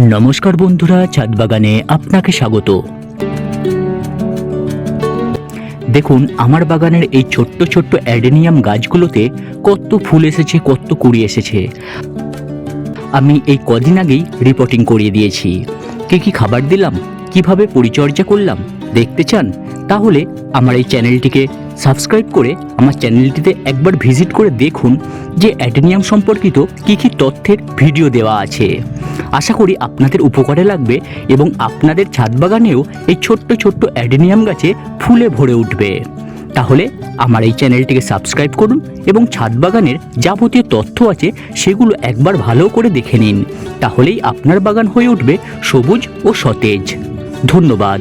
নমস্কার বন্ধুরা, ছাদ বাগানে আপনাকে স্বাগত। দেখুন, আমার বাগানের এই ছোট্ট ছোট্ট অ্যাডেনিয়াম গাছগুলোতে কত ফুল এসেছে, কত কুড়ি এসেছে। আমি এই কদিন আগেই রিপোর্টিং করিয়ে দিয়েছি। কি কি খাবার দিলাম? কীভাবে পরিচর্যা করলাম? দেখতে চান? তাহলে আমার এই চ্যানেলটিকে সাবস্ক্রাইব করে আমার চ্যানেলটিতে একবার ভিজিট করে দেখুন যে অ্যাডেনিয়াম সম্পর্কিত কি কি তথ্যের ভিডিও দেওয়া আছে। আশা করি আপনাদের উপকারে লাগবে এবং আপনাদের ছাদ বাগানেও এই ছোট্ট ছোট্ট অ্যাডেনিয়াম গাছে ফুলে ভরে উঠবে। তাহলে আমার এই চ্যানেলটিকে সাবস্ক্রাইব করুন এবং ছাদ বাগানের যাবতীয় তথ্য আছে সেগুলো একবার ভালো করে দেখে নিন। তাহলেই আপনার বাগান হয়ে উঠবে সবুজ ও সতেজ। ধন্যবাদ।